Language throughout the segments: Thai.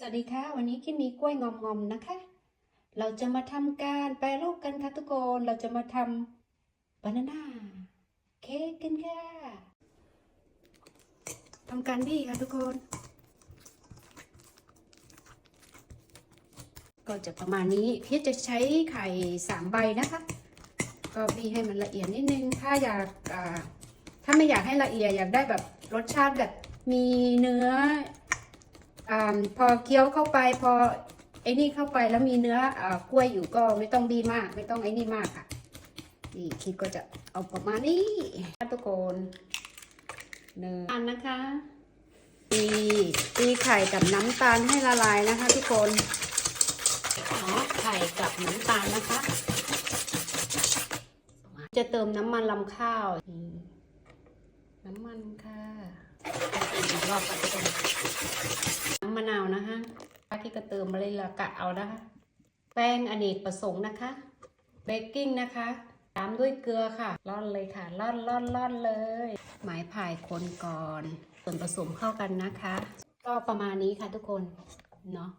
สวัสดีค่ะ วันนี้คิดมีกล้วยงอมๆนะคะ เราจะมาทำการแปรรูปกันค่ะทุกคน เราจะมาทำบานาน่าเค้กกันค่ะทำการบี้ค่ะทุกคน ก็จะประมาณนี้พี่จะใช้ไข่สามใบนะคะ ก็บี้ให้มันละเอียดนิดนึง ถ้าอยากถ้าไม่อยากให้ละเอียดอยากได้แบบรสชาติแบบมีเนื้อ พอเคี้ยวเข้าไปพอไอ้นี่เข้าไปแล้วมีเนื้ออกล้วยอยู่ก็ไม่ต้องบีมาก ไม่ต้องไอ้นี่มากค่ะนี่คิดก็จะเอาประมาณนี้ทุกคนหนึ่งอันนะคะตีตีไข่กับน้ำตาลให้ละลายนะคะ ทุกคนอ๋อไข่กับน้ำตาลนะคะ จะเติมน้ำมันลำข้าวนี่น้ำมันค่ะอีกรอบค่ะทุกคน มะนาวนะคะที่ก็เติมมาเลยละกะเอานะคะ แป้งอเนกประสงค์นะคะ เบกกิ้งนะคะ ตามด้วยเกลือค่ะร่อนเลยค่ะร่อนร่อนร่อนเลย หมายผายคนก่อน ส่วนผสมเข้ากันนะคะ ก็ประมาณนี้ค่ะทุกคน เนาะ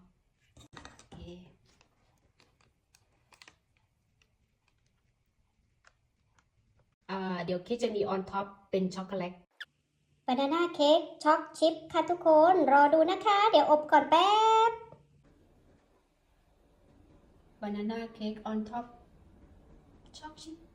เดี๋ยวคิดจะมีออนท็อปเป็นช็อกโกแลต บานาน่าเค้กช็อกชิปค่ะทุกคน รอดูนะคะ เดี๋ยวอบก่อนแป๊บ banana cake on top chocolate